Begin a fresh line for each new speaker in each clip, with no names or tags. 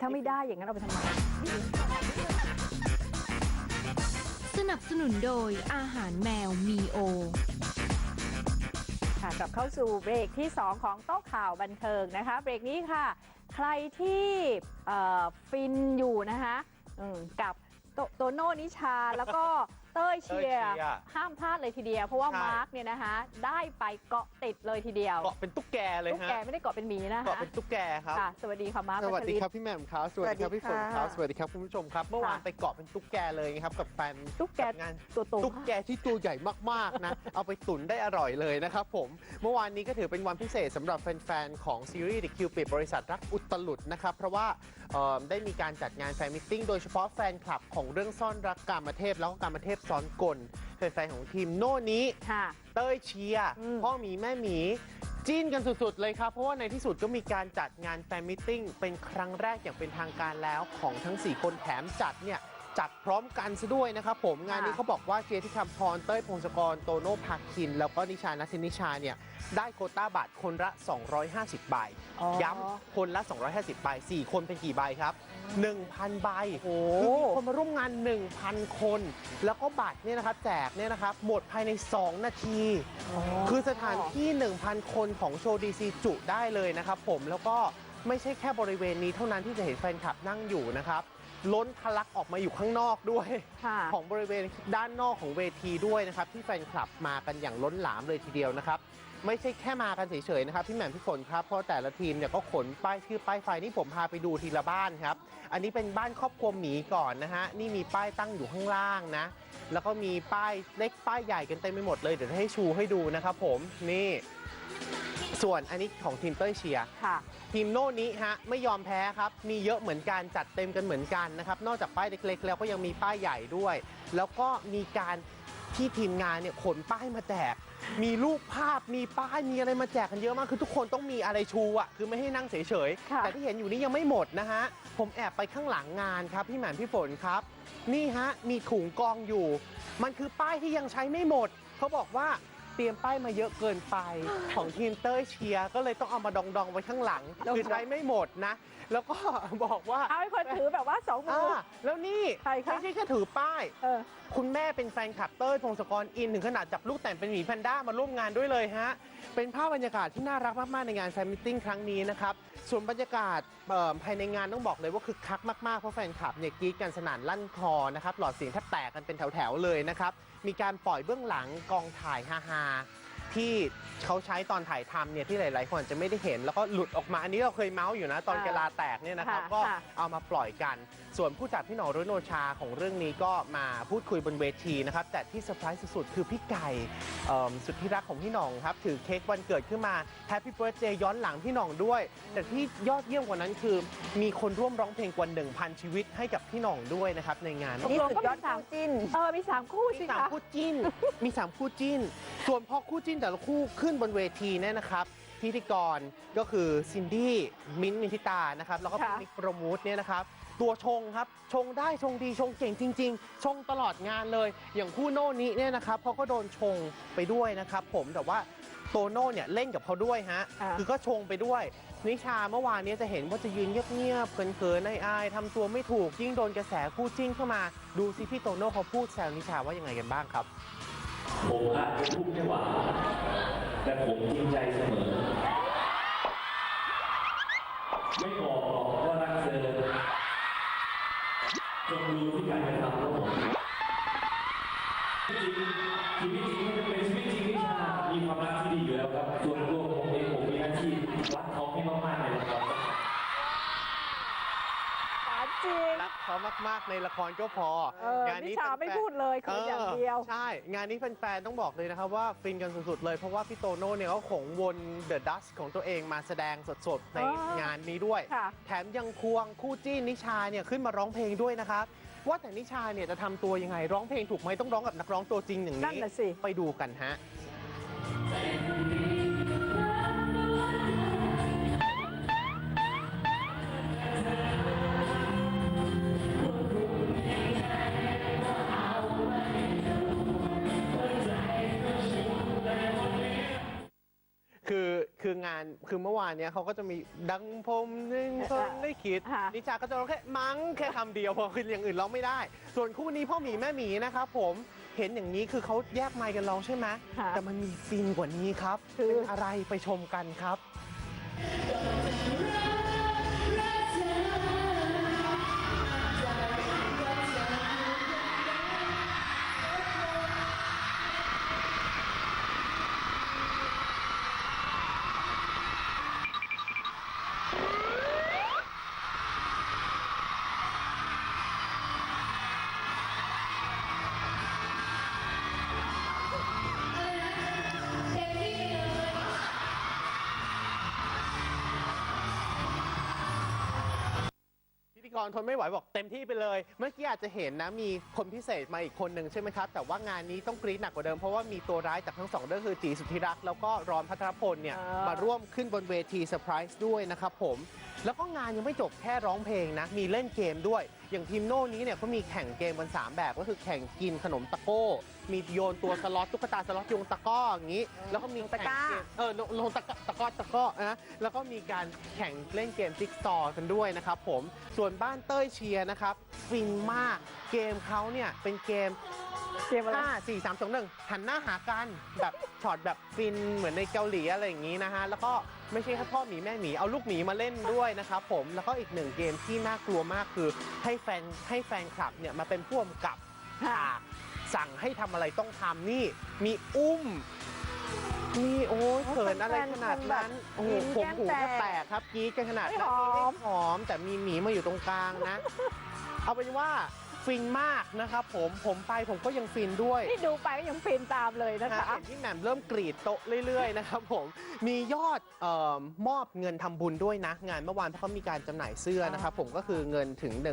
ถ้าไม่ได้อย่างนั้นเอาไปทำไม
สนับสนุนโดยอาหารแมวมีโอ
ค่ะกลับเข้าสู่เบรกที่ 2 ของโต๊ะข่าวบันเทิงนะคะ เบรกนี้ค่ะ ใครที่เอ่อฟินอยู่นะคะอืมกับโตโตโน่นิชาแล้วก็ เต้ยเชียร์
เต้ยเชียร์
ห้ามพลาดเลยทีเดียว เพราะว่า
ใช่
มาร์กเนี่ยนะคะได้ไปเกาะติดเลยทีเดียว
เกาะเป็นตุ๊กแกเลย
ตุ๊ก
ฮะ
แกไม่ได้เกาะเป็นหมีนะ
เกาะ
คะ
เป็นตุ๊กแกครับ
ค่ะสวัสดีค่ะมาร์ก
สวัสดีครับ
พัช
พี่แหม่มครับสวัสดีครับพี่ฝนครับสวัสดีครับคุณผู้ชมครับเมื่อวาน
ค่ะ
ไปเกาะเป็นตุ๊กแกเลยนะครับกับแฟน
ตุ๊กแก
บงาน
ตัวโต
ตุ๊กแกที่ตัวใหญ่มากๆนะ เอาไปตุ๋นได้อร่อยเลยนะครับผม เมื่อวานนี้ก็ถือเป็นวันพิเศษสำหรับแฟนๆ ของซีรีส์ The Cupid บริษัทรักอุตลุดนะครับ เพราะว่าเอ่อได้มีการจัดงานแฟนมิทติ้งโดยเฉพาะแฟนคลับของเรื่องซ่อนรักกามเทพแล้วก็กามเทพซ้อนกลแฟนๆของทีมโน่นี้
ค่ะ
เต้ยเชียร์
อืม
พ่อหมีแม่หมีจิ้นกันสุดๆเลยครับ เพราะว่าในที่สุดก็มีการจัดงานแฟนมิทติ้งเป็นครั้งแรกอย่างเป็นทางการแล้วของทั้ง 4 คนแถมจัดเนี่ย จัดพร้อมกันซะด้วยนะครับผมงานนี้เขาบอกว่าเชียร์ที่คำพรเต้ยพงศกรโตโน่ภาคิน แล้วก็นิชานัทธินิชาเนี่ยได้โควต้าบัตรคนละ 250 ใบ
อ๋อ
ย้ำคนละ 250 ใบ 4 คนเป็นกี่ใบครับ 1,000 ใบ
โอ้
คือมีคนมาร่วมงาน 1,000 คน แล้วก็บัตรเนี่ยนะครับแจกเนี่ยนะครับหมดภายใน 2 นาที คือสถานที่ 1,000 คนของโชว์ดีซีจุได้เลยนะครับผมแล้วก็ไม่ใช่แค่บริเวณนี้เท่านั้นที่จะเห็นแฟนคลับนั่งอยู่นะครับ ล้นทะลักออกมาอยู่ข้างนอกด้วย
ค่ะ
ของบริเวณด้านนอกของเวทีด้วยนะครับ ที่แฟนคลับมากันอย่างล้นหลามเลยทีเดียวนะครับ ไม่ใช่แค่มากันเฉยๆนะครับพี่แหม่มพี่ฝนครับเพราะแต่ละทีมเนี่ยก็ขนป้ายชื่อป้ายไฟนี่ผมพาไปดูทีละบ้านครับ อันนี้เป็นบ้านครอบครัวหมีก่อนนะฮะนี่มีป้ายตั้งอยู่ข้างล่างนะ แล้วก็มีป้ายเล็กป้ายใหญ่กันเต็มไปหมดเลยเดี๋ยวให้ชูให้ดูนะครับผมนี่ ส่วนอันนี้ของทีมเต้ยเชียร์
ค่ะ
ทีมโน่นี้ฮะไม่ยอมแพ้ครับ มีเยอะเหมือนกันจัดเต็มกันเหมือนกันนะครับ นอกจากป้ายเล็กๆ แล้วก็ยังมีป้ายใหญ่ด้วย แล้วก็มีการที่ทีมงานเนี่ยขนป้ายมาแจก มีรูปภาพมีป้ายมีอะไรมาแจกกันเยอะมาก คือทุกคนต้องมีอะไรชูอะคือไม่ให้นั่งเฉย
ค่ะ
ๆแต่ที่เห็นอยู่นี่ยังไม่หมดนะฮะ ผมแอบไปข้างหลังงานครับ พี่แหม่มพี่ฝนครับ นี่ฮะ มีถุงกองอยู่ มันคือป้ายที่ยังใช้ไม่หมด เขาบอกว่าเตรียมป้ายมาเยอะเกินไป ของทีมเต้ยเชียร์ก็เลยต้องเอามาดองๆไว้ข้างหลัง
ดองๆ
คือใช้ไม่หมดนะ แล้วก็บอกว่า
เอาให้คนถือแบบว่าสองมื
อ่า
อ
แล้วนี่
ใครคะ
ไม่ใช่แค่ถือป้าย
เออ
คุณแม่เป็นแฟนคลับเต้ยพงศกรอิน ถึงขนาดจับลูกแต่งเป็นหมีแพนด้ามาร่วมงานด้วยเลยฮะ เป็นภาพบรรยากาศที่น่ารักมาก ๆ ในงานแฟนมิทติ้งครั้งนี้นะครับ ส่วนบรรยากาศเอ่อภายในงานต้องบอกเลยว่าคึกคักมาก ๆ เพราะแฟนคลับเนี่ยกรีดกันสนั่นลั่นคอนะครับ หลอดเสียงแทบแตกกันเป็นแถว ๆ เลยนะครับ มีการปล่อยเบื้องหลังกองถ่ายฮาๆ ที่เขาใช้ตอนถ่ายทำเนี่ยที่หลาย ๆ คนอาจจะไม่ได้เห็น แล้วก็หลุดออกมาอันนี้เราเคยเมาส์อยู่นะตอน
อ่า
เวลาแตกเนี่ยนะครับ
ค่ะ
ก็
ค่ะ
เอามาปล่อยกัน ส่วนผู้จัดพี่หนอรุโนชาของเรื่องนี้ก็มาพูดคุยบนเวทีนะครับ แต่ที่เซอร์ไพรส์สุด ๆ คือพี่ไก่เอิ่มสุดที่รักของพี่หน่องครับ ถือเค้กวันเกิดขึ้นมาแฮปปี้เบิร์ a เ a ย์ย้อนหลังพี่หน่องด้วย แต่ที่ยอดเยี่ยมกว่านั้นคือ มีคนร่วมร้องเพลงกว่า1,000 ชีวิตให้กับพี่หน่องด้วยนะครับในงาน
นี่สุดยอดสามจิ้น เออ มีสามคู่
มี
สิ
สาม
คะ
คู่จิ้น มีสามคู่จิ้น ส่วนพอคู่จิ้นแต่ละคู่ขึ้นบนเวทีเนี่ยนะครับ พิธีกรก็คือซินดี้มิ้นท์มินทิตานะครับ แล้วก็
ค่ะ
พี่นิกโปรโมทเนี่ยนะครับ ตัวชงครับ ชงได้ชงดีชงเก่งจริง ๆ ชงตลอดงานเลย อย่างคู่โน่นี้เนี่ยนะครับเขาก็โดนชงไปด้วยนะครับ ผมแต่ว่าโตโน่เนี่ยเล่นกับเขาด้วยฮะ
อ่า
คือก็ชงไปด้วย นิชาเมื่อวานเนี้จะเห็นว่าจะยืนเงียบๆเขินๆอายๆทำตัวไม่ถูกยิ่งโดนกระแสคู่จิ้นเข้ามา ดูซิพี่โตโน่เขาพูดแซวนิชาว่ายังไงกันบ้างครับ
ผมอาจจะพูดไม่หวานแต่ผมจริงใจเสมอ ไม่บอกหรอกว่ารักเธอจงรู้ที่การกระทำ จริง รักเขามากๆ
ในละครก็พอ
เออ
งาน
นิ
นี้
ชา
แฟนๆ
ไม่พูดเลยคืออย่างเดียว
ใช่ งานนี้แฟนๆต้องบอกเลยนะครับว่าฟินกันสุดๆเลย เพราะว่าพี่โตโน่เนี่ยเขาขงวนเดอะดัสของตัวเองมาแสดงสดๆ ใน
อ๋องา
นนี้ด้วย
ค่ะ
แถมยังควงคู่จิ้นนิชาเนี่ยขึ้นมาร้องเพลงด้วยนะครับ ว่าแต่นิชาเนี่ยจะทำตัวยังไงร้องเพลงถูกไหมต้องร้องกับนักร้องตัวจริงอย่าง
นั่น
นี้
น่ะสิ
ไปดูกันฮะ คือคือคืองานคือเมื่อวานเนี้ยเขาก็จะมีดังพรมหนึ่งคนได้คิด
ค่ะ
นิชาก็จะร้องแค่มั้งแค่คำเดียวเพราะคืออย่างอื่นร้องไม่ได้ ส่วนคู่นี้พ่อหมีแม่หมีนะครับผมเห็นอย่างนี้คือเขาแยกไมค์กันร้องใช่ไหม
ค่ะ
แต่มันมีฟินกว่านี้ครับ
คือ
เป็นอะไรไปชมกันครับพิ รทนไม่ไหวบอกเต็มที่ไปเลย เมื่อกี้อาจจะเห็นนะมีคนพิเศษมาอีกคนหนึ่งใช่ไหมครับ แต่ว่างานนี้ต้องกรี๊ดหนักกว่าเดิมเพราะว่ามีตัวร้ายจากทั้งสองเรื่องคือจีสุทธิรักษ์แล้วก็รอนพัทรพลเนี่ย
อ่าม
มาร่วมขึ้นบนเวทีเซอร์ไพรส์ด้วยนะครับผม แล้วก็งานยังไม่จบแค่ร้องเพลงนะ มีเล่นเกมด้วย อย่างทีมโน่นี้เนี่ยเขามีแข่งเกมกันสามแบบ ก็คือแข่งกินขนมตะโก้ มีโยนตัวสล็อตตุ๊กตาสล็อตโยนตะกร้ออย่างนี้ แล้วก็มี
ตะกร้า
แข่งเกมเออลงลงตะกร้อตะกร้อตะกร้อนะแล้วก็มีการแข่งเล่นเกมจิ๊กซอว์กันด้วยนะครับผมส่วนบ้านเต้ยเชียร์นะครับฟินมากเกมเขาเนี่ยเป็นเกม
เกมอะไร
5 4 3 2 1หันหน้าหากันแบบช็อตแบบฟินเหมือนในเกาหลีอะไรอย่างนี้นะฮะ แล้วก็ไม่ใช่แค่พ่อหมีแม่หมีเอาลูกหมีมาเล่นด้วยนะครับผมแล้วก็อีกหนึ่งเกมที่น่ากลัวมากคือให้แฟนให้แฟนคลับเนี่ยมาเป็นผู้กำกับ
ค่ะ
ฉากสั่งให้ทำอะไรต้องทำนี่ มีอุ้มมีโอ้ยเขินอะไรขนาดนั้นโอ้โหผมหูก็แตกครับกรี๊ดกันขนาดนั้น
ไม่หอม
ไม่หอมแต่มีหมีมาอยู่ตรงกลางนะ เอาเป็นว่า ฟินมากนะครับผมผมไปผมก็ยังฟินด้วย
นี่ดูไปก็ยังฟินตามเลยนะ
นะคะ
คะ
เห็นพี่แหม่มเริ่มกรีดโต๊ะเรื่อยๆนะครับผมมียอดเออมอบเงินทำบุญด้วยนะ งานเมื่อวานเพราะเขามีการจำหน่ายเสื้อนะครับผมก็คือเงินถึง 1 8 0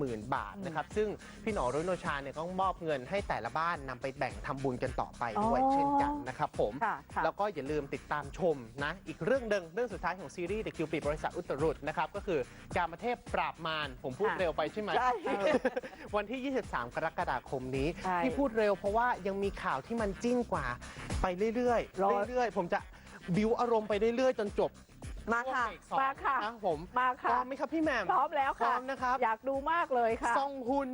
0 0 0 บาทนะครับซึ่งพี่หนอรุโนชาเนี่ยก็มอบเงินให้แต่ละบ้านนำไปแบ่งทำบุญกันต่อไปด้วย
อ๋อ
เช่นกันนะครับผม
ค่ะค่ะ
แล้วก็อย่าลืมติดตามชมนะ อีกเรื่องหนึ่งเรื่องสุดท้ายของซีรีส์ The Cupid บริษัทอุตรุดนะครับ ก็คือการมาเทพปราบมารผมพูด
ค่ะ
เร็วไปใช่ไหม
ใช่
วันที่ 23 กรกฎาคมนี้
ใช่
ที่พูดเร็วเพราะว่ายังมีข่าวที่มันจิ้นกว่า ไปเรื่อย
รอ
ๆ เรื่อยๆ ผมจะบิวอารมณ์ไปเรื่อยๆ จนจบ
มาค่ะ
ช่วงเบรกสอง
มาค่ะ
นะผม
มา
พร้
ค่ะ
อมไหมครับพี่แหม่ม
พร้อมแล้ว
พร้
ค่ะ
อมนะครับ
อยากดูมากเลยค่ะ
ซองฮุน